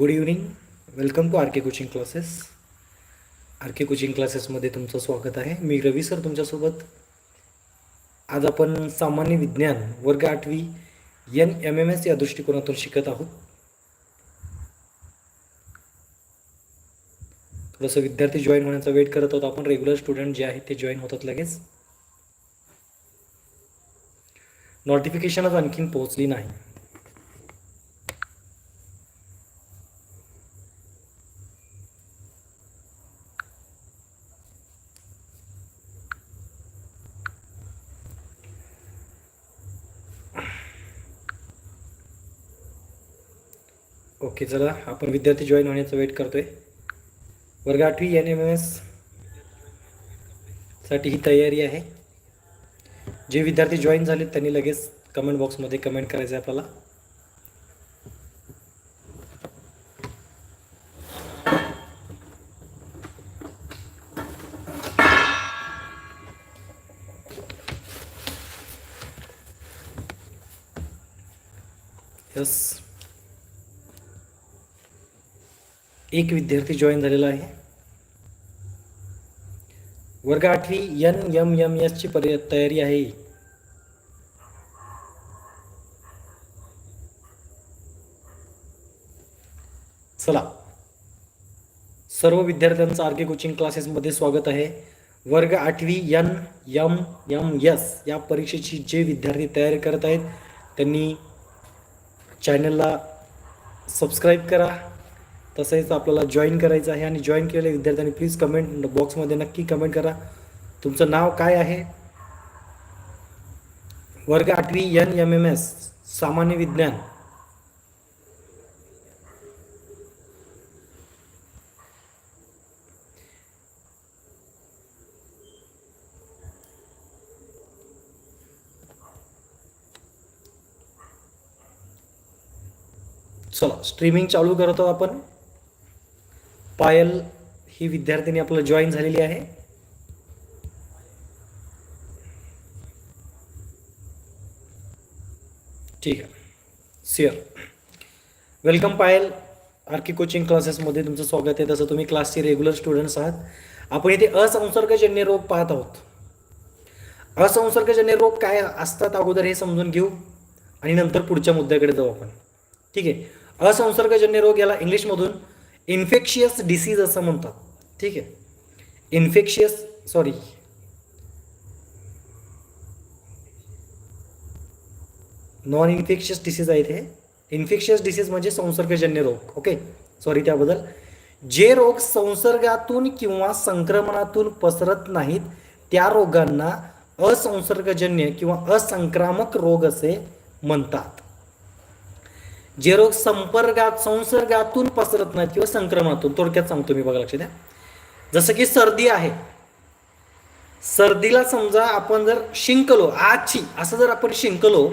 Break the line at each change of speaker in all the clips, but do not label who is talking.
Good evening welcome to R K coaching classes R K coaching क्लासेसमध्ये तुमचं स्वागत आहे. मी रवी सर तुमच्यासोबत. आज आपण सामान्य विज्ञान वर्ग आठवी एन एम एम एस या दृष्टिकोनातून शिकत आहोत. थोडंसं विद्यार्थी जॉईन होण्याचा वेट करत आहोत. आपण रेग्युलर स्टुडंट जे आहेत ते जॉईन होतात लगेच. नोटिफिकेशनच आणखीन पोहोचली नाही. ओके चला आपण विद्यार्थी जॉईन होण्याचा वेट करतोय. वर्ग आठवी एन एम एससाठी ही तयारी आहे. जे विद्यार्थी जॉईन झाले त्यांनी लगेच कमेंट बॉक्समध्ये कमेंट करायचं आहे आपल्याला. यस एक विद्यार्थी जॉईन झालेला आहे. वर्ग आठवी एन एम एम एसची पर्य तयारी आहे. चला. सर्व विद्यार्थ्यांचं आर्गे कोचिंग क्लासेसमध्ये स्वागत आहे. वर्ग आठवी एन एम एम एस या परीक्षेची जे विद्यार्थी तयारी करत आहेत त्यांनी चॅनलला सबस्क्राईब करा. तसेच आपल्याला जॉईन करायचं आहे आणि जॉईन केलेल्या विद्यार्थ्यांनी प्लीज कमेंट बॉक्समध्ये नक्की कमेंट करा. तुमचं नाव काय आहे? वर्ग आठवी एन एम एम एस सामान्य विज्ञान. चला स्ट्रीमिंग चालू करतो आपण. पायल ही विद्यार्थिनी आपल्याला जॉईन झालेली आहे. ठीक आहे. Sir welcome Payal. RK coaching क्लासेसमध्ये तुमचं स्वागत आहे. तसं तुम्ही क्लासचे रेग्युलर स्टुडंट्स आहात. आपण इथे असंसर्गजन्य रोग पाहत आहोत. असंसर्गजन्य रोग काय असतात अगोदर हे समजून घेऊ आणि नंतर पुढच्या मुद्द्याकडे जाऊ आपण. ठीक आहे. असंसर्गजन्य रोग याला इंग्लिशमधून इन्फेक्शियस डिसीज असं म्हणतात. ठीक आहे? Infectious sorry non infectious disease आहेत हे. इन्फेक्शियस डिसीज म्हणजे संसर्गजन्य रोग. ओके सॉरी त्याबद्दल. जे रोग संसर्गातून किंवा संक्रमणातून पसरत नाहीत त्या रोगांना असंसर्गजन्य किंवा असंक्रामक रोग असे म्हणतात. जे रोग संपर्कात संसर्गातून पसरत नाहीत किंवा संक्रमणातून थोडक्यात सांगतो मी बघा लक्ष द्या. जसं की सर्दी आहे. सर्दीला समजा आपण जर शिंकलो आची असं जर आपण शिंकलो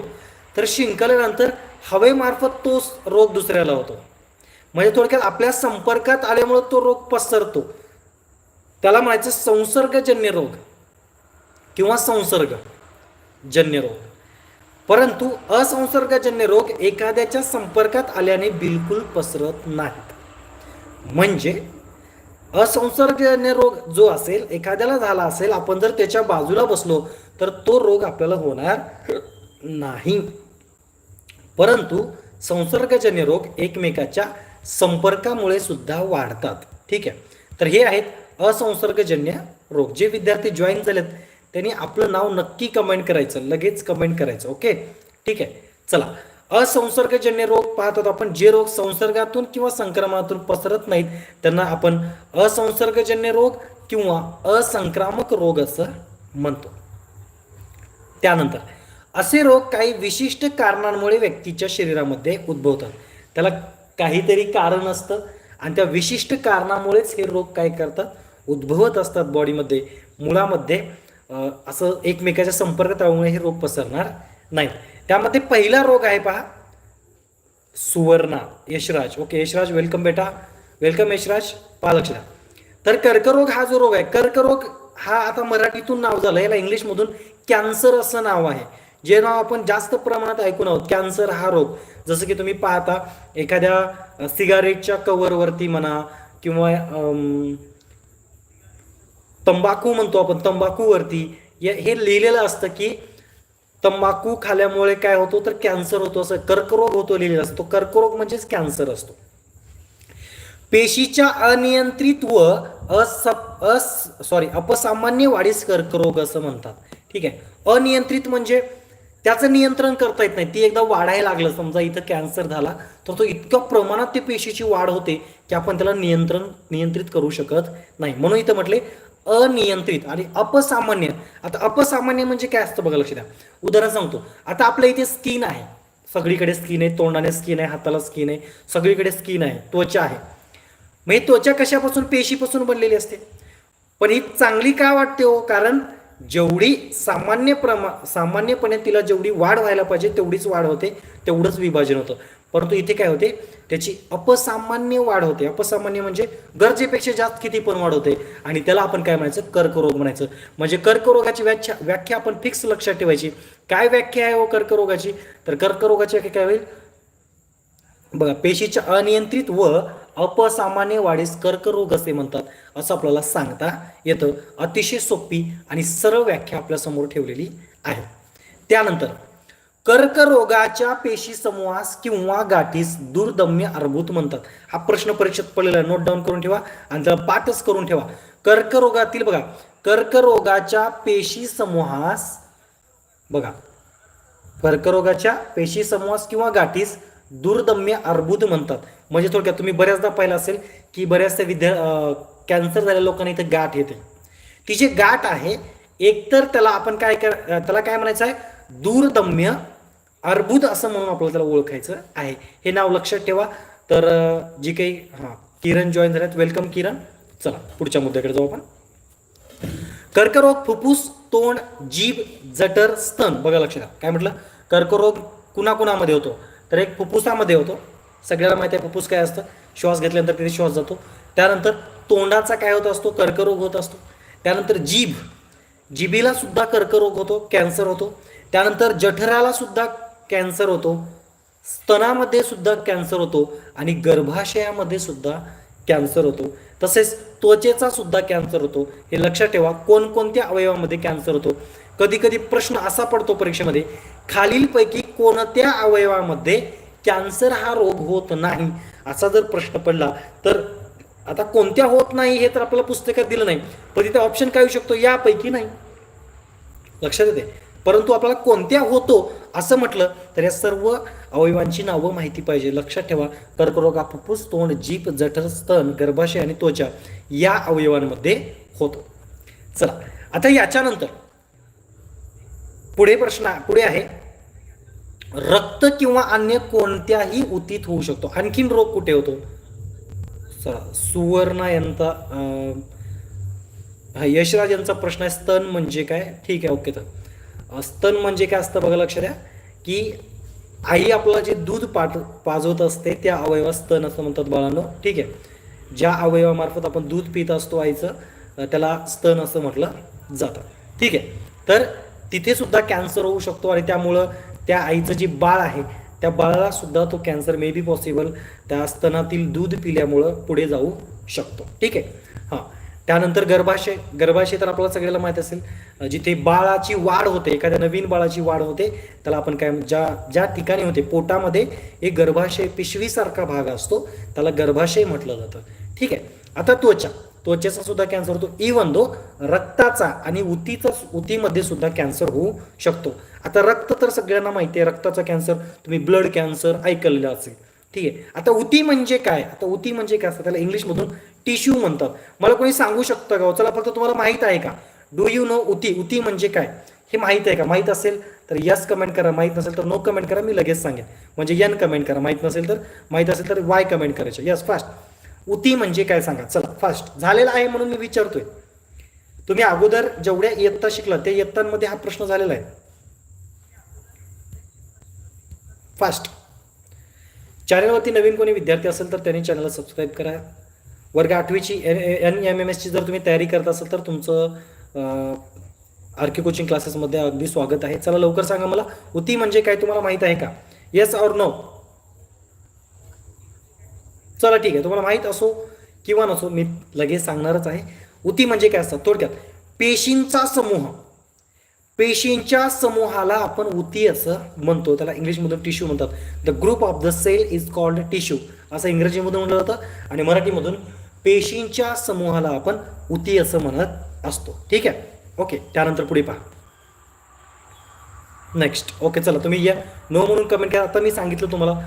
तर शिंकल्यानंतर हवेमार्फत तो रोग दुसऱ्याला होतो. म्हणजे थोडक्यात आपल्या संपर्कात आल्यामुळे तो रोग पसरतो. त्याला म्हणायचं संसर्गजन्य रोग किंवा संसर्गजन्य रोग. परंतु असंसर्गजन्य रोग एखाद्याच्या संपर्कात आल्याने बिलकुल पसरत नाहीत. म्हणजे असंसर्गजन्य रोग जो असेल एखाद्याला झाला असेल आपण जर त्याच्या बाजूला बसलो तर तो रोग आपल्याला होणार नाही. परंतु संसर्गजन्य रोग एकमेकाच्या संपर्कामुळे सुद्धा वाढतात. ठीक आहे? तर हे आहेत असंसर्गजन्य रोग. जे विद्यार्थी जॉईन झालेत त्यांनी आपलं नाव नक्की कमेंट करायचं लगेच कमेंट करायचं ओके ठीक आहे. चला. असंसर्गजन्य रोग पाहत आहोत आपण. जे रोग संसर्गातून किंवा संक्रमणातून पसरत नाहीत त्यांना आपण असंसर्गजन्य रोग किंवा असंक्रामक रोग असं म्हणतो. त्यानंतर असे रोग काही विशिष्ट कारणांमुळे व्यक्तीच्या शरीरामध्ये उद्भवतात. त्याला काहीतरी कारण असतं आणि त्या विशिष्ट कारणामुळेच हे रोग काय करतात? उद्भवत असतात बॉडीमध्ये मुळामध्ये. असं एकमेकाच्या संपर्कात राहूनही हे रोग पसरणार नाही त्यामध्ये पहिला रोग आहे पहा सुवर्णा यशराज. ओके यशराज वेलकम बेटा. वेलकम यशराज पहा तर कर्करोग हा जो रोग आहे कर्करोग हा आता मराठीतून नाव झालं याला इंग्लिशमधून कॅन्सर असं नाव आहे. जे नाव आपण जास्त प्रमाणात ऐकून आहोत कॅन्सर हा रोग. जसं की तुम्ही पाहता एखाद्या सिगारेटच्या कवरवरती म्हणा किंवा तंबाखू म्हणतो आपण तंबाखूवरती. हे लिहिलेलं असतं की तंबाखू खाल्यामुळे काय होतो तर कॅन्सर होतो असं कर्करोग होतो लिहिलेला असतो. कर्करोग म्हणजेच कॅन्सर असतो. पेशीच्या अनियंत्रित व असप अस सॉरी अपसामान्य वाढीस कर्करोग असं म्हणतात. ठीक आहे? अनियंत्रित म्हणजे त्याचं नियंत्रण करता येत नाही. ती एकदा वाढायला लागलं समजा इथं कॅन्सर झाला तर तो इतक्या प्रमाणात ते पेशीची वाढ होते की आपण त्याला नियंत्रण नियंत्रित करू शकत नाही. म्हणून इथं म्हटले अनियंत्रित आणि अपसामान्य. आता अपसामान्य म्हणजे काय असतं बघा लक्ष द्या उदाहरण सांगतो. आता आपल्या इथे स्किन आहे. सगळीकडे स्किन आहे तोंडाने स्किन आहे हाताला स्किन आहे सगळीकडे स्किन आहे त्वचा आहे. मग ही त्वचा कशापासून? पेशीपासून बनलेली असते. पण ही चांगली का वाटते हो? कारण जेवढी सामान्य प्रमा सामान्यपणे तिला जेवढी वाढ व्हायला पाहिजे तेवढीच वाढ होते तेवढंच विभाजन होतं. परंतु इथे काय होते त्याची अपसामान्य वाढ होते. अपसामान्य म्हणजे गरजेपेक्षा जास्त किती पण वाढ होते. आणि त्याला आपण काय म्हणायचं? कर्करोग म्हणायचं. म्हणजे कर्करोगाची व्याख्या व्याख्या आपण फिक्स लक्षात ठेवायची. काय व्याख्या आहे हो कर्करोगाची? तर कर्करोगाची व्याख्या काय होईल? बघा पेशीच्या अनियंत्रित व अपसामान्य वाढीस कर्करोग असे म्हणतात असं आपल्याला सांगता येतं. अतिशय सोपी आणि सरळ व्याख्या आपल्यासमोर ठेवलेली आहे. त्यानंतर कर्करोगाच्या पेशी समूहास किंवा गाठीस दुर्दम्य अर्भूत म्हणतात. हा प्रश्न परीक्षेत पडलेला नोट डाऊन करून ठेवा आणि त्याला पाठच करून ठेवा. कर्करोगातील बघा कर्करोगाच्या पेशी समूहास बघा. कर्करोगाच्या पेशी समूहास किंवा गाठीस दुर्दम्य अर्बुद म्हणतात. म्हणजे थोडक्यात तुम्ही बऱ्याचदा पाहिलं असेल की बऱ्याचशा विद्या कॅन्सर झालेल्या लोकांना इथे गाठ येते. ती जी गाठ आहे एकतर त्याला आपण काय कर त्याला काय म्हणायचं आहे? दुर्दम्य अर्बुद असं म्हणून आपल्याला त्याला ओळखायचं आहे. हे नाव लक्षात ठेवा. तर जी काही हां किरण जॉईन झाल्यात. वेलकम किरण. चला पुढच्या मुद्द्याकडे जाऊ आपण. कर्करोग फुफ्फुस तोंड जीभ जटर स्तन. बघा लक्षात. काय म्हटलं? कर्करोग कुणाकुणामध्ये होतो? तर एक फुफ्फुसामध्ये होतो. सगळ्याला माहिती आहे फुफ्फुस काय असतं. श्वास घेतल्यानंतर तिथे श्वास जातो. त्यानंतर तोंडाचा काय होत असतो? कर्करोग होत असतो. त्यानंतर जीभ. जिबीला सुद्धा कर्करोग होतो कॅन्सर होतो. त्यानंतर जठराला सुद्धा कॅन्सर होतो. स्तनामध्ये सुद्धा कॅन्सर होतो आणि गर्भाशयामध्ये सुद्धा कॅन्सर होतो. तसेच त्वचेचा सुद्धा कॅन्सर होतो. हे लक्षात ठेवा. कोणकोणत्या अवयवामध्ये कॅन्सर होतो? कधी कधी प्रश्न असा पडतो परीक्षेमध्ये खालीलपैकी कोणत्या अवयवामध्ये कॅन्सर हा रोग होत नाही? असा जर प्रश्न पडला तर आता कोणत्या होत नाही हे तर आपल्याला पुस्तकात दिलं नाही. पण तिथे ऑप्शन काय येऊ शकतो? यापैकी नाही. लक्षात येते परंतु आपल्याला कोणत्या होतो असं म्हटलं तर या सर्व अवयवांची नावं माहिती पाहिजे. लक्षात ठेवा कर्करोग हा फुफ्फुस तोंड जीभ जठर स्तन गर्भाशय आणि त्वचा या अवयवांमध्ये होतो. चला आता याच्यानंतर पुढे प्रश्न पुढे आहे. रक्त किंवा अन्य कोणत्याही उतीत होऊ शकतो. आणखीन रोग कुठे होतो? सुवर्ण यांचा अं, यशराज यांचा प्रश्न आहे स्तन म्हणजे काय? ठीक आहे ओके तर. स्तन म्हणजे काय असतं बघा लक्ष द्या की आई आपलं जे दूध पाठ पाजवत असते त्या अवयवा स्तन असं म्हणतात बाळांनो. ठीक आहे. ज्या अवयवामार्फत आपण दूध पित असतो आईचं त्याला स्तन असं म्हटलं जातं. ठीक आहे. तर तिथे सुद्धा कॅन्सर होऊ शकतो आणि त्यामुळं त्या आईचं जे बाळ आहे त्या बाळाला सुद्धा तो कॅन्सर मे बी पॉसिबल त्या स्तनातील दूध पिल्यामुळं पुढे जाऊ शकतो. ठीक आहे? हां. त्यानंतर गर्भाशय गर्भाशय तर आपल्याला सगळ्याला माहीत असेल. जिथे बाळाची वाढ होते एखाद्या नवीन बाळाची वाढ होते त्याला आपण काय ज्या ज्या ठिकाणी होते पोटामध्ये एक गर्भाशय पिशवीसारखा भाग असतो त्याला गर्भाशय म्हटलं जातं. ठीक आहे? आता त्वचा. त्वचेचा सुद्धा कॅन्सर होतो. इवन दो रक्ताचा आणि उतीचा उतीमध्ये सुद्धा कॅन्सर होऊ शकतो. आता रक्त तर सगळ्यांना माहिती आहे रक्ताचा कॅन्सर तुम्ही ब्लड कॅन्सर ऐकलेलं असेल. ठीक आहे. आता उती म्हणजे काय? आता उती म्हणजे काय असतं? त्याला इंग्लिशमधून टिश्यू म्हणतात. मला कोणी सांगू शकतं का हो? चला फक्त तुम्हाला माहीत आहे का? डू यू नो उती? उती म्हणजे काय? हे माहीत आहे का? माहीत असेल तर यस कमेंट करा. माहीत नसेल तर नो कमेंट करा. मी लगेच सांगेन. म्हणजे यन कमेंट करा. माहीत नसेल तर माहीत असेल तर वाय कमेंट करायचे. यस फास्ट उती म्हणजे काय सांगा? चला फास्ट झालेला आहे म्हणून मी विचारतोय. तुम्ही अगोदर जेवढ्या इयत्ता शिकला त्या इयत्तांमध्ये हा प्रश्न झालेला आहे. फास्ट चॅनलवरती नवीन कोणी विद्यार्थी असेल तर त्यांनी चॅनलला सबस्क्राईब करा. वर्ग आठवीची एन एन एम एम एसची जर तुम्ही तयारी करत असाल तर तुमचं आर के कोचिंग क्लासेसमध्ये अगदी स्वागत आहे. चला लवकर सांगा मला. उती म्हणजे काय तुम्हाला माहीत आहे का? येस और नो चला ठीक आहे. तुम्हाला माहीत असो किंवा नसो मी लगेच सांगणारच आहे. उती म्हणजे काय असतात थोडक्यात पेशींचा समूह. पेशींच्या समूहाला आपण उती असं म्हणतो. त्याला इंग्लिशमधून टिश्यू म्हणतात. The group of the cell is called tissue असं इंग्रजीमधून म्हटलं जातं आणि मराठीमधून पेशींच्या समूहाला आपण उती असं म्हणत असतो. ठीक आहे? ओके त्यानंतर पुढे पहा. नेक्स्ट ओके चला तुम्ही या. नो म्हणून कमेंट करा. आता मी सांगितलं तुम्हाला.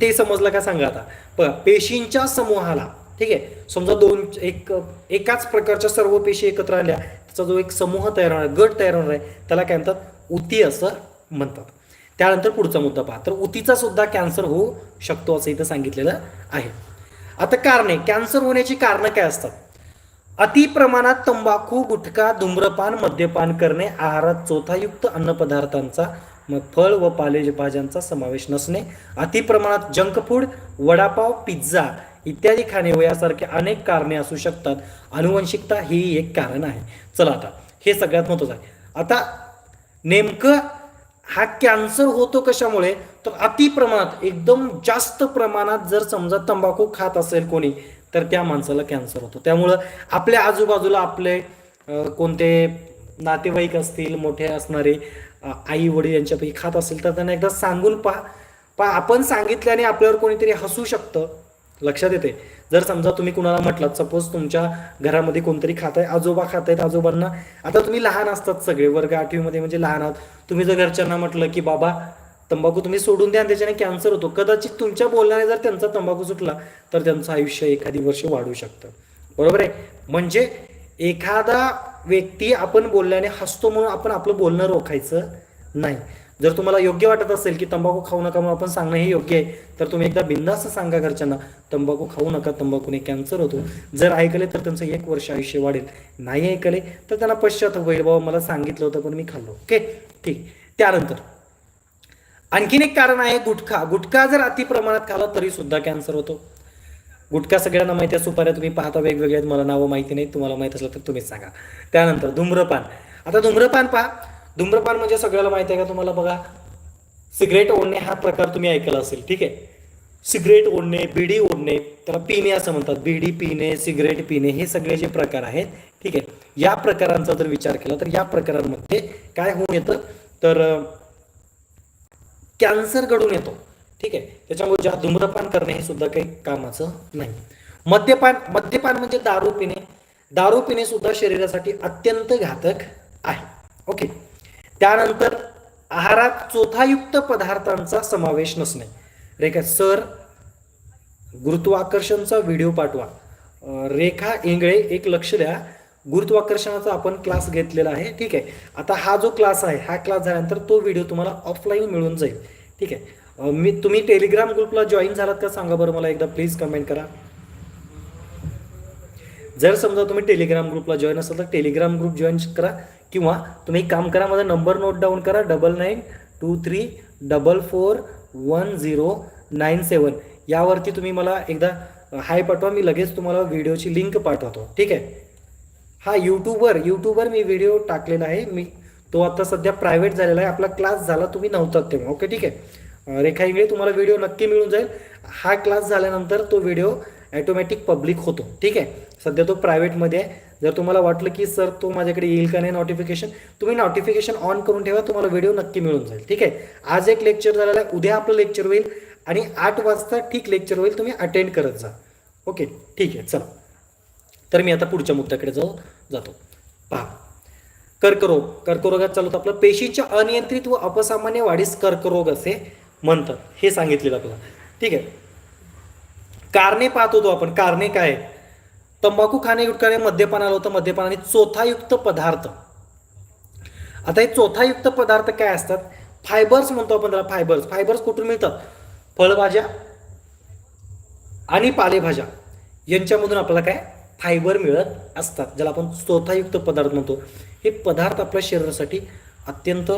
ते समजलं का सांगा आता. बघा पेशींच्या समूहाला ठीक आहे? समजा दोन एक एकाच प्रकारच्या सर्व पेशी एकत्र आल्या त्याचा जो एक समूह तयार होणार गट तयार होणार आहे त्याला काय म्हणतात? उती असं म्हणतात. त्यानंतर पुढचा मुद्दा पहा. तर उतीचा सुद्धा कॅन्सर होऊ शकतो असं इथं सांगितलेलं आहे. आता कारणे कॅन्सर होण्याची कारणं काय असतात? अति प्रमाणात तंबाखू गुटखा धूम्रपान मद्यपान करणे आहारात चोथायुक्त अन्नपदार्थांचा मग फळ व पालेभाज्यांचा समावेश नसणे अतिप्रमाणात जंक फूड वडापाव पिझ्झा इत्यादी खाणे व यासारखे अनेक कारणे असू शकतात. अनुवंशिकता ही एक कारण आहे. चला आता हे सगळ्यात महत्त्वाचं आहे. आता नेमकं हा कॅन्सर होतो कशामुळे? तर अति प्रमाणात एकदम जास्त प्रमाणात जर समजा तंबाखू खात असेल कोणी तर त्या माणसाला कॅन्सर होतो. त्यामुळं आपल्या आजूबाजूला आपले कोणते नातेवाईक असतील मोठे असणारे आई वडील यांच्यापैकी खात असेल तर त्यांना एकदा सांगून पहा. पहा आपण सांगितल्याने आपल्यावर कोणीतरी हसू शकतं. लक्षात येते जर समजा तुम्ही कुणाला म्हटलं सपोज तुमच्या घरामध्ये कोणतरी खात आहे आजोबा खात आहेत आजोबांना. आता तुम्ही लहान असतात सगळे वर्ग आठवीमध्ये म्हणजे लहान आहात. तुम्ही जर घरच्यांना म्हटलं की बाबा तंबाखू तुम्ही सोडून द्या आणि त्याच्याने कॅन्सर होतो. कदाचित तुमच्या बोलण्याने जर त्यांचा तंबाखू सुटला तर त्यांचं आयुष्य एखादी वर्ष वाढू शकतं. बरोबर आहे? म्हणजे एखादा व्यक्ती आपण बोलल्याने हसतो म्हणून आपण आपलं बोलणं रोखायचं नाही. जर तुम्हाला योग्य वाटत असेल की तंबाखू खाऊ नका म्हणून आपण सांगणं हे योग्य आहे तर तुम्ही एकदा बिंदास सांगा घरच्यांना तंबाखू खाऊ नका तंबाखूने कॅन्सर होतो. जर ऐकले तर त्यांचं एक वर्ष आयुष्य वाढेल. नाही ऐकले तर त्यांना पश्चात होईल बाबा मला सांगितलं होतं पण मी खाल्लो. ओके? ठीक. त्यानंतर आणखीन एक कारण आहे गुटखा. गुटखा जर अति प्रमाणात खाला तरी सुद्धा कॅन्सर होतो. गुटखा सगळ्यांना माहिती आहे सुपाऱ्या तुम्ही पाहता वेगवेगळ्या आहेत मला नावं माहिती नाही तुम्हाला माहीत असलं तर तुम्हीच सांगा. त्यानंतर धूम्रपान. आता धूम्रपान पहा. धूम्रपान म्हणजे सगळ्याला माहिती आहे का तुम्हाला बघा? सिगरेट ओढणे हा प्रकार तुम्ही ऐकला असेल ठीक आहे? सिगरेट ओढणे बिडी ओढणे त्याला पिणे असं म्हणतात. बिडी पिणे सिगरेट पिणे हे सगळे जे प्रकार आहेत ठीक आहे? या प्रकारांचा जर विचार केला तर या प्रकारांमध्ये काय होऊन येतं? तर कॅन्सर घडून येतो. ठीक आहे? त्याच्यामुळे ज्या धूम्रपान करणे हे सुद्धा काही कामाचं नाही. मद्यपान मद्यपान म्हणजे दारू पिणे. दारू पिणे सुद्धा शरीरासाठी अत्यंत घातक आहे. ओके? त्यानंतर आहारात चोथायुक्त पदार्थांचा समावेश नसणे. रेखा सर गुरुत्वाकर्षणचा व्हिडिओ पाठवा. रेखा इंगळे एक लक्ष द्या. गुरुत्वाकर्षणाचा आपण क्लास घेतलेला आहे. ठीक आहे? आता हा जो क्लास आहे हा क्लास झाल्यानंतर तो व्हिडिओ तुम्हाला ऑफलाईन मिळून जाईल. ठीक आहे? मी तुम्ही टेलिग्राम ग्रुपला जॉईन झालात का सांगा बरं मला एकदा प्लीज कमेंट करा. जर समजा तुम्ही टेलिग्राम ग्रुपला जॉईन असाल तर टेलिग्राम ग्रुप जॉईन करा किंवा तुम्ही एक काम करा माझा नंबर नोट डाऊन करा double nine two three double four one zero nine seven यावरती तुम्ही मला एकदा हाय पाठवा मी लगेच तुम्हाला व्हिडिओची लिंक पाठवतो. ठीक आहे? हा यूट्यूबवर यूट्यूबवर मी व्हिडिओ टाकलेला आहे. मी तो आता सध्या प्रायव्हेट झालेला आहे. आपला क्लास झाला तुम्ही नव्हतात तेव्हा. ओके ठीक आहे? रेखा इंगळे तुम्हाला व्हिडिओ नक्की मिळून जाईल. हा क्लास झाल्यानंतर तो व्हिडिओ ॲटोमॅटिक पब्लिक होतो. ठीक आहे? सध्या तो प्रायव्हेटमध्ये आहे. जर तुम्हाला वाटलं की सर तो माझ्याकडे येईल का नाही नोटिफिकेशन तुम्ही नोटिफिकेशन ऑन करून ठेवा. तुम्हाला व्हिडिओ नक्की मिळून जाईल. ठीक आहे? आज एक लेक्चर झालेला आहे. उद्या आपलं लेक्चर होईल आणि आठ वाजता ठीक लेक्चर होईल. तुम्ही अटेंड करत जा. ओके ठीक आहे. चला. तर मी आता पुढच्या मुद्द्याकडे जाऊ जातो. पहा. कर्करोग. कर्करोगात चालू आपलं. पेशीच्या अनियंत्रित व अपसामान्य वाढीस कर्करोग असे म्हणतात. हे सांगितलेलं आपल्याला. ठीक आहे? कारणे पाहत होतो आपण. कारणे काय? तंबाखू खाणे गुटखाने मद्यपानाला होतं. मद्यपान आणि चोथायुक्त पदार्थ. आता हे चोथायुक्त पदार्थ काय असतात? फायबर्स म्हणतो आपण त्याला फायबर्स. फायबर्स कुठून मिळतात? फळभाज्या आणि पालेभाज्या. यांच्यामधून आपल्याला काय? फायबर मिळत असतात. ज्याला आपण चोथायुक्त पदार्थ म्हणतो. हे पदार्थ आपल्या शरीरासाठी अत्यंत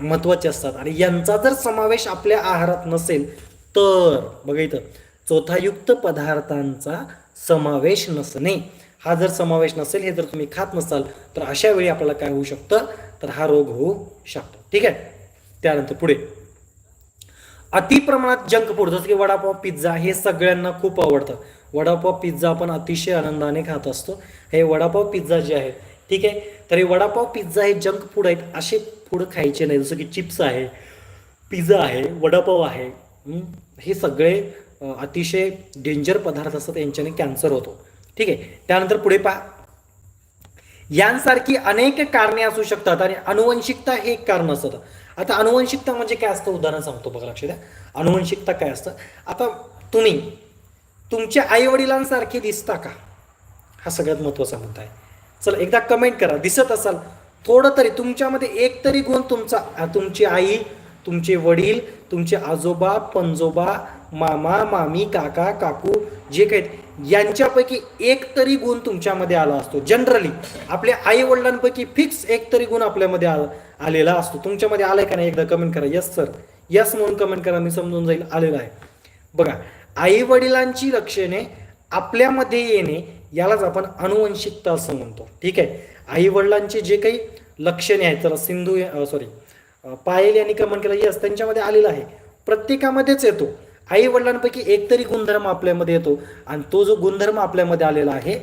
महत्त्वाचे असतात. आणि यांचा जर समावेश आपल्या आहारात नसेल तर बघा इथं चोथायुक्त पदार्थांचा समावेश नसणे. हा जर समावेश नसेल हे जर तुम्ही खात नसाल तर अशा वेळी आपल्याला काय होऊ शकतं? तर हा रोग होऊ शकतो. ठीक आहे? त्यानंतर पुढे. अति प्रमाणात जंक फूड जसं की वडापाव पिझ्झा हे सगळ्यांना खूप आवडतं. वडापाव पिझ्झा आपण अतिशय आनंदाने खात असतो. हे वडापाव पिझ्झा जे आहे ठीक आहे? तर हे वडापाव पिझ्झा हे जंक फूड आहेत असे फूड खायचे नाही. जसं की चिप्स आहे पिझ्झा आहे वडापाव आहे हे सगळे अतिशय डेंजर पदार्थ असतात. यांच्याने कॅन्सर होतो. ठीक आहे? त्यानंतर पुढे पा यांसारखी अनेक कारणे असू शकतात आणि अनुवंशिकता हे एक कारण असतं. आता अनुवंशिकता म्हणजे काय असतं? उदाहरण सांगतो बघा लक्ष द्या. अनुवंशिकता काय असतं? आता तुम्ही तुमच्या आईवडिलांसारखे दिसता का? हा सगळ्यात महत्त्वाचा मुद्दा आहे. चला एकदा कमेंट करा. दिसत असाल थोडं तरी तुमच्यामध्ये एक तरी गुण तुमचा तुमची आई तुमचे वडील तुमचे आजोबा पंजोबा मामा मामी काका काकू जे काही आहेत, यांच्यापैकी एक तरी गुण तुमच्यामध्ये आला असतो. जनरली आपल्या आई वडिलांपैकी फिक्स एक तरी गुण आपल्यामध्ये आला आलेला असतो. तुमच्यामध्ये आलाय का नाही एकदा कमेंट करा. यस सर यस म्हणून कमेंट करा. मी समजून जाईल. आलेला आहे. बघा आई वडिलांची लक्षणे आपल्यामध्ये येणे यालाच आपण अनुवंशिकता असं म्हणतो. ठीक आहे? आईवडिलांचे जे काही लक्षणे आहेत तर सिंधू सॉरी पायल यांनी क्रमांक केला यस त्यांच्यामध्ये आलेला आहे. प्रत्येकामध्येच येतो. आई वडिलांपैकी एक तरी गुणधर्म आपल्यामध्ये येतो आणि तो जो गुणधर्म आपल्यामध्ये आलेला आहे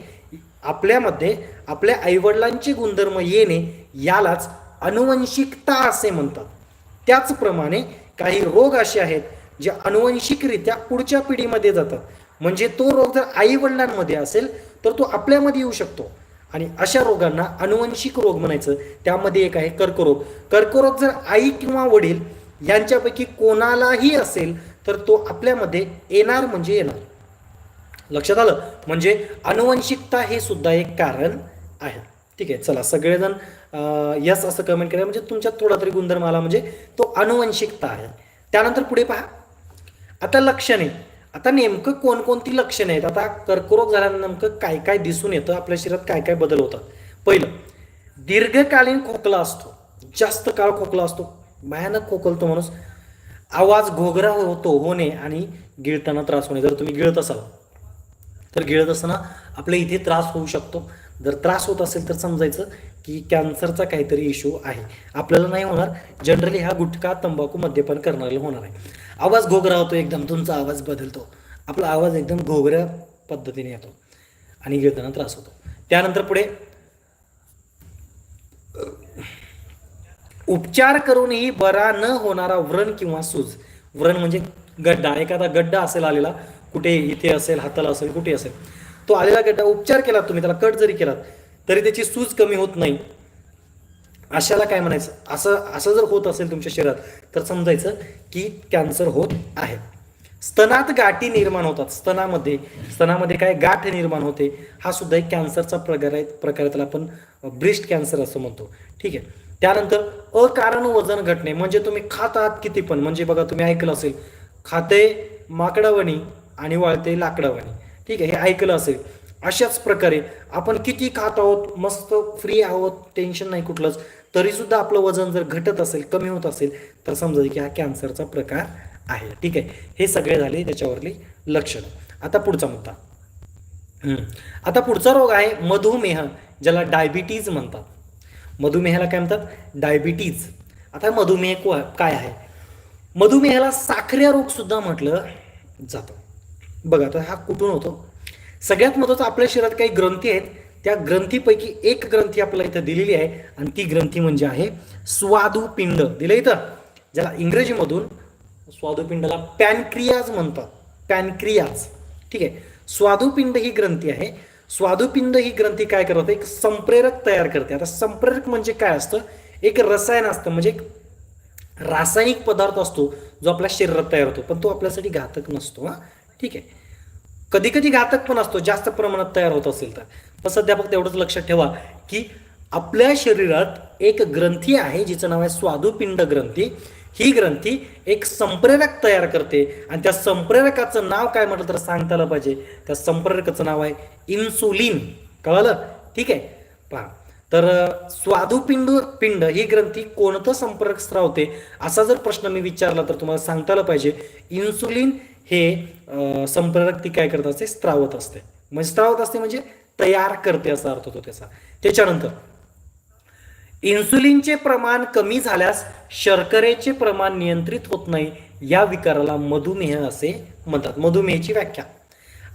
आपल्यामध्ये आपल्या आईवडिलांचे गुणधर्म येणे यालाच अनुवंशिकता असे म्हणतात. त्याचप्रमाणे काही रोग असे आहेत जे अनुवंशिकरित्या पुढच्या पिढीमध्ये जातात. म्हणजे तो रोग जर आई वडिलांमध्ये असेल तर तो आपल्यामध्ये येऊ शकतो. आणि अशा रोगांना अनुवंशिक रोग म्हणायचं. त्यामध्ये एक आहे कर्करोग. कर्करोग जर आई किंवा वडील यांच्यापैकी कोणालाही असेल तर तो आपल्यामध्ये येणार म्हणजे येणार. लक्षात आलं? म्हणजे अनुवंशिकता हे सुद्धा एक कारण आहे. ठीक आहे चला सगळेजण यस असं कमेंट करा. म्हणजे तुमच्या थोडा तरी गुणधर्म आला म्हणजे तो अनुवंशिकता आहे. त्यानंतर पुढे पहा. आता लक्षणे. आता नेमकं कोणकोणती लक्षणे आहेत? आता कर्करोग झाल्यानंतर नेमकं काय काय दिसून येतं? आपल्या शरीरात काय काय बदल होतात? पहिलं दीर्घकालीन खोकला असतो. जास्त काळ खोकला असतो. भयानक खोकलतो माणूस. आवाज घोगरा होतो होणे आणि गिळताना त्रास होणे. जर तुम्ही गिळत असाल तर गिळत असताना आपल्या इथे त्रास होऊ शकतो. जर त्रास होत असेल तर समजायचं की कॅन्सरचा काहीतरी इश्यू आहे. आपल्याला नाही होणार. जनरली हा गुटखा तंबाखू मद्यपान करणाऱ्याला होणार आहे. आवाज घोगरा होतो एकदम. तुमचा आवाज बदलतो. आपला आवाज एकदम घोगऱ्या पद्धतीने येतो. आणि घेताना त्रास होतो. त्यानंतर पुढे उपचार करूनही बरा न होणारा व्रण किंवा सूज. व्रण म्हणजे गड्डा. एखादा गड्डा असेल आलेला कुठे इथे असेल हाताला असेल कुठे असेल तो आलेला गड्डा उपचार केला तुम्ही त्याला कट जरी केलात तरी त्याची सूज कमी होत नाही. अशाला काय म्हणायचं? असं असं जर होत असेल तुमच्या शरीरात तर समजायचं की कॅन्सर होत आहे. स्तनात गाठी निर्माण होतात. स्तनामध्ये स्तनामध्ये काय? गाठ निर्माण होते. हा सुद्धा एक कॅन्सरचा प्रकार आहे. प्रकार त्याला आपण ब्रेस्ट कॅन्सर असं म्हणतो. ठीक आहे. त्यानंतर अकारण वजन घटणे. म्हणजे तुम्ही खात आहात किती पण. म्हणजे बघा तुम्ही ऐकलं असेल. खाते माकडावणी आणि वाळते लाकडावणी. ठीक आहे. हे ऐकलं असेल. अशाच प्रकारे आपण किती खात आहोत मस्त फ्री आहोत टेन्शन नाही कुठलंच तरी सुद्धा आपलं वजन जर घटत असेल कमी होत असेल तर समजा की हा कॅन्सरचा प्रकार आहे. ठीक आहे? हे सगळे झाले त्याच्यावरली लक्षणं आता पुढचा मुद्दा. आता पुढचा रोग आहे मधुमेह ज्याला डायबिटीज म्हणतात. मधुमेहाला काय म्हणतात? डायबिटीज आता मधुमेह को- काय आहे? मधुमेहाला साखऱ्या रोग सुद्धा म्हटलं जातं. बघा आता हा कुठून होतो? सगळ्यात महत्त्वाचं आपल्या शरीरात काही ग्रंथी आहेत त्या ग्रंथीपैकी एक ग्रंथी आपल्याला इथं दिलेली आहे आणि ती ग्रंथी म्हणजे आहे स्वादुपिंड. दिलं इथं? ज्याला इंग्रजीमधून स्वादुपिंडाला पॅनक्रियाज म्हणतात. पॅनक्रियाज. ठीक आहे. स्वादुपिंड ही ग्रंथी आहे. स्वादुपिंड ही ग्रंथी काय करत? एक संप्रेरक तयार करते. आता संप्रेरक म्हणजे काय असतं? एक रसायन असतं. म्हणजे एक रासायनिक पदार्थ असतो जो आपल्या शरीरात तयार होतो. पण तो आपल्यासाठी घातक नसतो हा. ठीक आहे. कधी कधी घातक पण असतो जास्त प्रमाणात तयार होत असेल तर. पण सध्या फक्त एवढंच लक्षात ठेवा की आपल्या शरीरात एक ग्रंथी आहे जिचं नाव आहे स्वादुपिंड ग्रंथी. ही ग्रंथी एक संप्रेरक तयार करते आणि त्या संप्रेरकाचं नाव काय म्हटलं तर सांगता आलं पाहिजे. त्या संप्रेरकाचं नाव आहे इन्सुलिन. कळलं? ठीक आहे? पहा. तर स्वादुपिंडू पिंड ही ग्रंथी कोणतं संपर्क स्रावते असा जर प्रश्न मी विचारला तर तुम्हाला सांगता आलं पाहिजे. इन्सुलिन हे संपर्क संप्रेरक ती काय करत असते? स्त्रावत असते. म्हणजे स्त्रावत असते म्हणजे तयार करते असा अर्थ होतो त्याचा. त्याच्यानंतर इन्सुलिनचे प्रमाण कमी झाल्यास शर्करेचे प्रमाण नियंत्रित होत नाही या विकाराला मधुमेह असे म्हणतात. मधुमेहाची व्याख्या.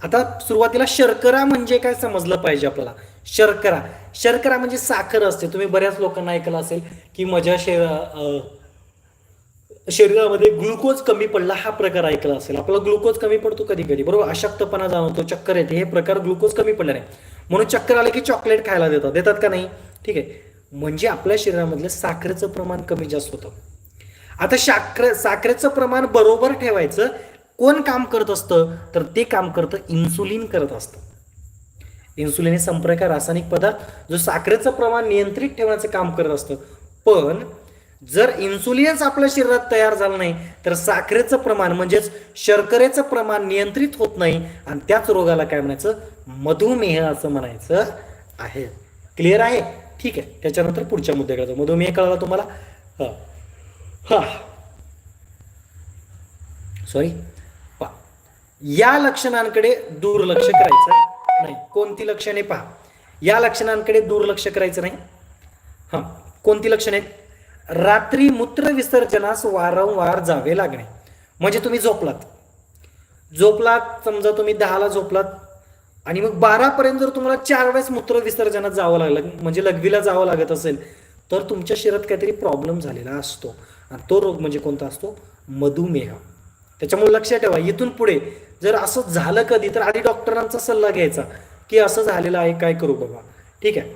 आता सुरुवातीला शर्करा म्हणजे काय समजलं पाहिजे आपल्याला? शर्करा. शर्करा म्हणजे साखर असते. तुम्ही बऱ्याच लोकांना ऐकलं असेल की माझ्या शरीर शरीरामध्ये ग्लुकोज कमी पडला हा प्रकार ऐकला असेल. आपला ग्लुकोज कमी पडतो कधी कधी बरोबर? अशक्तपणा जाणवतो. चक्कर येते. हे प्रकार ग्लुकोज कमी पडला नाही. म्हणून चक्कर आले की चॉकलेट खायला देतात. देतात का नाही? ठीक आहे. म्हणजे आपल्या शरीरामधलं साखरेचं प्रमाण कमी जास्त होतं. आता साखर साखरेचं प्रमाण बरोबर ठेवायचं. कोण काम करत असतं? तर ते काम करतं इन्सुलिन करत असतं. इन्सुलिन हे संपर्क रासायनिक पदार्थ जो साखरेचं प्रमाण नियंत्रित ठेवण्याचं काम करत असतं. पण जर इन्सुलिनच आपल्या शरीरात तयार झालं नाही तर साखरेचं प्रमाण म्हणजेच शर्करेचं प्रमाण नियंत्रित होत नाही. आणि त्याच रोगाला काय म्हणायचं? मधुमेह असं म्हणायचं आहे. क्लिअर आहे? ठीक आहे. त्याच्यानंतर पुढच्या मुद्द्याकडे जाऊ. मधुमेह कळाला तुम्हाला? हा. हा सॉरी या लक्षणांकडे दुर्लक्ष करायचं. नाही कोणती लक्षणे पहा. या लक्षणांकडे दुर्लक्ष करायचं नाही. हां कोणती लक्षणे आहेत? रात्री मूत्र विसर्जनास वारंवार जावे लागणे. म्हणजे तुम्ही झोपलात. झोपलात समजा तुम्ही दहाला झोपलात आणि मग बारापर्यंत जर तुम्हाला चार वेळेस मूत्र विसर्जनात जावं लागलं म्हणजे लघवीला जावं लागत असेल तर तुमच्या शरीरात काहीतरी प्रॉब्लेम झालेला असतो. आणि तो रोग म्हणजे कोणता असतो? मधुमेह. त्याच्यामुळे लक्षात ठेवा इथून पुढे जर असं झालं कधी तर आधी डॉक्टरांचा सल्ला घ्यायचा की असं झालेलं आहे काय करू बाबा. ठीक आहे?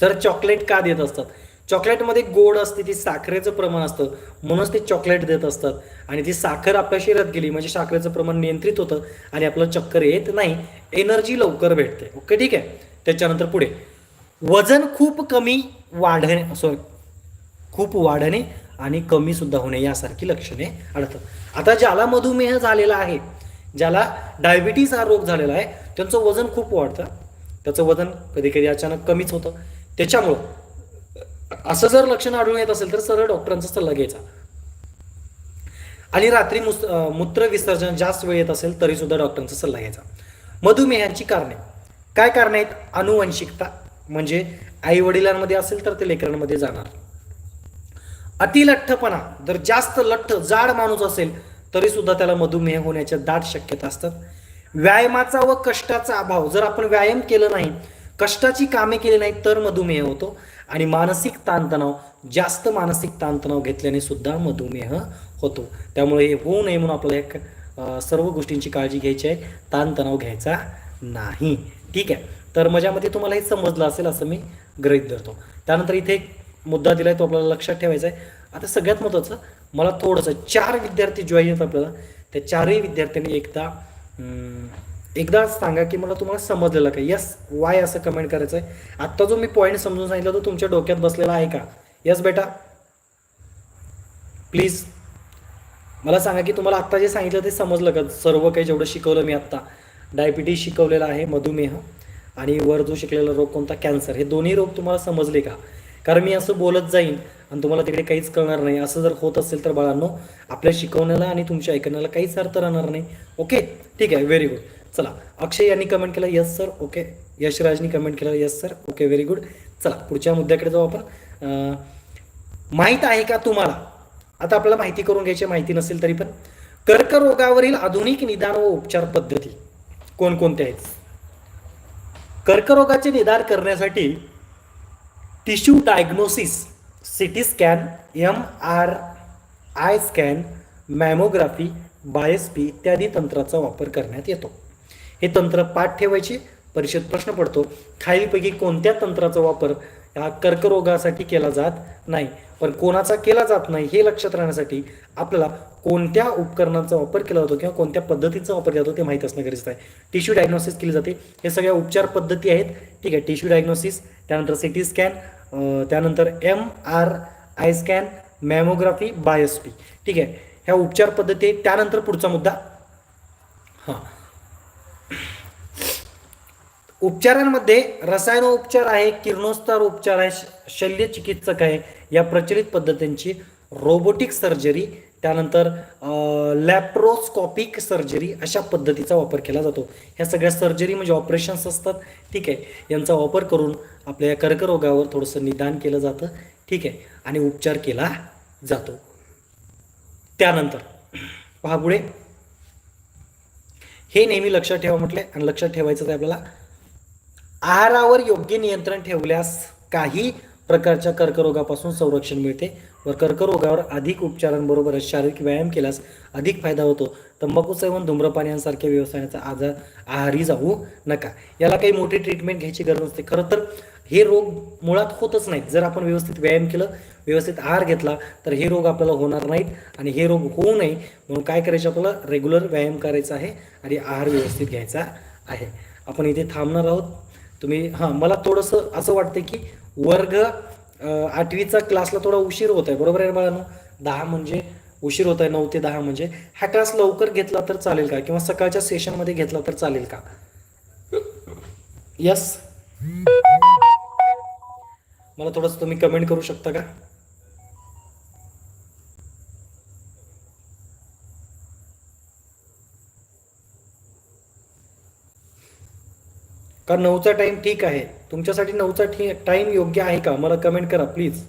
सर चॉकलेट का देत असतात? चॉकलेटमध्ये गोड असते ती साखरेचं प्रमाण असतं म्हणूनच ते चॉकलेट देत असतात. आणि ती साखर आपल्या शरीरात गेली म्हणजे साखरेचं प्रमाण नियंत्रित होतं आणि आपलं चक्कर येत नाही एनर्जी लवकर भेटते. ओके ठीक आहे? त्याच्यानंतर पुढे. वजन खूप कमी वाढणे सॉरी खूप वाढणे आणि कमी सुद्धा होणे यासारखी लक्षणे आढळतात. आता ज्याला मधुमेह झालेला आहे ज्याला डायबिटीस हा रोग झालेला आहे त्यांचं वजन खूप वाढतं. त्याचं वजन कधी कधी अचानक कमीच होतं. त्याच्यामुळं असं जर लक्षण आढळून येत असेल तर सरळ डॉक्टरांचा सल्ला घ्यायचा. आणि रात्री मुस मूत्र विसर्जन जास्त वेळ येत असेल तरी सुद्धा डॉक्टरांचा सल्ला घ्यायचा. मधुमेहाची कारणे. काय कारणे आहेत? अनुवंशिकता म्हणजे आई वडिलांमध्ये असेल तर ते लेकरांमध्ये जाणार. अतिलठ्ठपणा. जर जास्त लठ्ठ जाड माणूस असेल तरी सुद्धा त्याला मधुमेह होण्याच्या दाट शक्यता असतात. व्यायामाचा व कष्टाचा अभाव. जर आपण व्यायाम केलं नाही कष्टाची कामे केली नाही तर मधुमेह होतो. आणि मानसिक ताणतणाव जास्त मानसिक ताणतणाव घेतल्याने सुद्धा मधुमेह होतो. त्यामुळे हे होऊ नये म्हणून आपल्याला एक सर्व गोष्टींची काळजी घ्यायची आहे. ताणतणाव घ्यायचा नाही. ठीक आहे. तर माझ्यामध्ये तुम्हाला हे समजलं असेल असं मी गृहित धरतो. त्यानंतर इथे मुद्दा दिला आहे तो आपल्याला लक्षात ठेवायचा आहे आता सगळ्यात महत्त्वाचं मला थोडंसं चार विद्यार्थी जॉईन आहेत आपल्याला. त्या चारही विद्यार्थ्यांनी एकदा एकदा सांगा की मला तुम्हाला समजलेलं का? यस वाय असं कमेंट करायचं आहे आत्ता जो मी पॉईंट समजून सांगितला तो तुमच्या डोक्यात बसलेला आहे का? यस बेटा. प्लीज मला सांगा की तुम्हाला आत्ता जे सांगितलं ते समजलं का? सर्व काही जेवढं शिकवलं मी आत्ता. डायबिटीज शिकवलेला आहे मधुमेह आणि वर जो शिकलेला रोग कोणता? कॅन्सर हे दोन्ही रोग तुम्हाला समजले का? कारण मी असं बोलत जाईन आणि तुम्हाला तिकडे काहीच कळणार नाही. असं जर होत असेल तर बाळांनो आपल्या शिकवण्याला आणि तुमच्या ऐकण्याला काहीच अर्थ राहणार नाही. ओके? ठीक आहे. व्हेरी गुड चला. अक्षय यांनी कमेंट केलं. Yes sir okay. यशराजनी कमेंट केलं. Yes sir okay. Very good चला. पुढच्या मुद्द्याकडे जाऊ आपण. माहीत आहे का तुम्हाला? आता आपल्याला माहिती करून घ्यायची माहिती नसेल तरी पण. कर्करोगावरील आधुनिक निदान व उपचार पद्धती कोणकोणत्या आहेत? कर्करोगाचे निदान करण्यासाठी tissue diagnosis C T scan M R I scan mammography biopsy इत्यादी तंत्राचा वापर करण्यात येतो. हे तंत्र पाठ ठेवायचे परीक्षेत प्रश्न पडतो. खालीलपैकी कोणत्या तंत्राचा वापर हा कर्करोगासाठी केला जात नाही. पण कोणाचा केला जात नाही हे लक्षात राहण्यासाठी आपल्याला कोणत्या उपकरणांचा वापर केला जातो किंवा कोणत्या पद्धतीचा वापर केला जातो ते माहीत असणं गरजेचं आहे. टिश्यू डायग्नोसिस केली जाते. हे सगळ्या उपचार पद्धती आहेत. ठीक आहे टिश्यू डायग्नोसिस त्यानंतर सी टी स्कॅन त्यानंतर M R I scan mammography biopsy. ठीक आहे ह्या उपचार पद्धती आहेत. त्यानंतर पुढचा मुद्दा. हां. उपचारांमध्ये रसायनोपचार आहे किरणोत्सार उपचार आहे श- शल्यचिकित्सक आहे या प्रचलित पद्धतींची रोबोटिक सर्जरी त्यानंतर लॅप्रोस्कॉपिक सर्जरी अशा पद्धतीचा वापर केला जातो. ह्या सगळ्या सर्जरी म्हणजे ऑपरेशन्स असतात. ठीक आहे. यांचा वापर करून आपल्या या कर्करोगावर थोडंसं निदान केलं जातं. ठीक आहे. आणि उपचार केला जातो. त्यानंतर पहा पुढे. हे नेहमी लक्षात ठेवा म्हटले आणि लक्षात ठेवायचं ते आपल्याला आहारावर योग्य नियंत्रण ठेवल्यास काही प्रकारच्या कर्करोगापासून संरक्षण मिळते. व कर्करोगावर अधिक उपचारांबरोबरच शारीरिक व्यायाम केल्यास अधिक फायदा होतो. तंबाखू सेवन धूम्रपान यांसारख्या व्यवसायाचा आजार आहारी जाऊ नका. याला काही मोठी ट्रीटमेंट घ्यायची गरज नसते. खरं तर हे रोग मुळात होतच नाहीत. जर आपण व्यवस्थित व्यायाम केलं व्यवस्थित आहार घेतला तर हे रोग आपल्याला होणार नाहीत आणि हे रोग होऊ नये. म्हणून काय करायचं आपल्याला? रेग्युलर व्यायाम करायचा आहे आणि आहार व्यवस्थित घ्यायचा आहे. आपण इथे थांबणार आहोत. तुम्ही हां मला थोडंसं असं वाटतं की वर्ग आठवीचा क्लासला थोडा उशीर होत आहे बरोबर आहे ना बाळांनो? दहा म्हणजे उशीर होत आहे नऊ ते दहा म्हणजे. हा क्लास लवकर घेतला तर चालेल का? किंवा सकाळच्या सेशनमध्ये घेतला तर चालेल का? यस मला थोडंसं तुम्ही कमेंट करू शकता का? का नऊचा टाइम ठीक आहे. तुमच्यासाठी नऊचा ठी टाइम योग्य आहे का? मला कमेंट करा प्लीज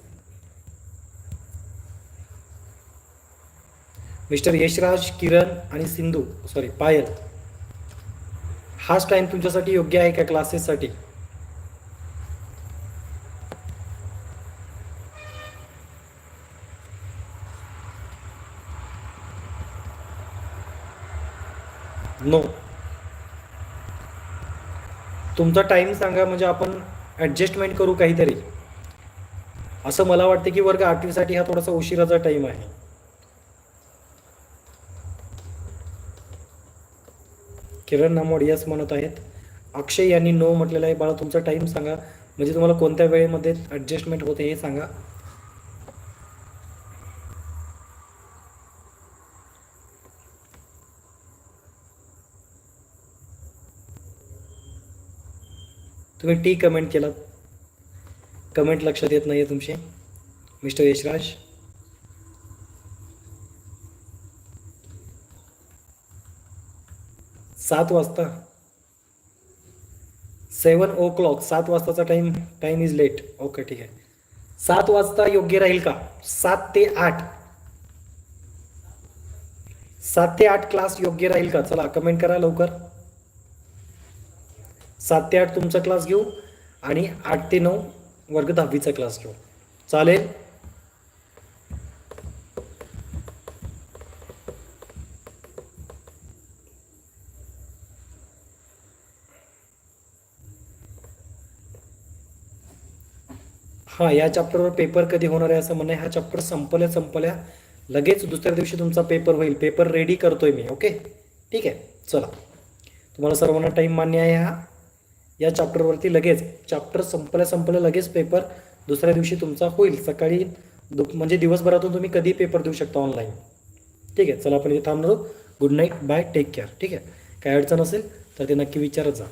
मिस्टर यशराज किरण आणि सिंधू सॉरी पायल. हाच टाइम तुमच्यासाठी योग्य आहे का क्लासेससाठी नो तुमचा टाईम सांगा म्हणजे आपण ॲडजस्टमेंट करू काहीतरी. असं मला वाटतं की वर्ग आठवीसाठी हा थोडासा उशिराचा टाइम आहे. किरण नामोड यस म्हणत आहेत. अक्षय यांनी नो म्हटलेलं आहे. बाळा तुमचा टाइम सांगा. म्हणजे तुम्हाला कोणत्या वेळेमध्ये ॲडजस्टमेंट होते हे सांगा. तुम्ही टी कमेंट केलात. कमेंट लक्षात येत नाही आहे तुमचे. मिस्टर यशराज. सात वाजता. सेवन ओ क्लॉक सात वाजताचा time time is late okay ठीक आहे. सात वाजता योग्य राहील का? सात ते आठ. सात ते आठ क्लास योग्य राहील का? चला कमेंट करा लवकर. सात ते आठ तुमचा क्लास घेऊ आणि आठ ते नऊ वर्ग दहावीचा क्लास घेऊ. चालेल? हां या चॅप्टरवर पेपर कधी होणार आहे असं म्हणणं आहे. हा चॅप्टर संपल्या संपल्या लगेच दुसऱ्या दिवशी तुमचा पेपर होईल. पेपर रेडी करतोय मी ओके ठीक आहे? चला. तुम्हाला सर्वांना टाईम मान्य आहे हा. या चॅप्टरवरती लगेच चॅप्टर संपल्या संपलं लगेच पेपर दुसऱ्या दिवशी तुमचा होईल. सकाळी दु म्हणजे दिवसभरातून तुम्ही कधी पेपर देऊ शकता ऑनलाईन ठीक आहे? चला आपण इथे थांबलो good night bye take care ठीक आहे? काय अडचण असेल तर ते नक्की विचारत जा.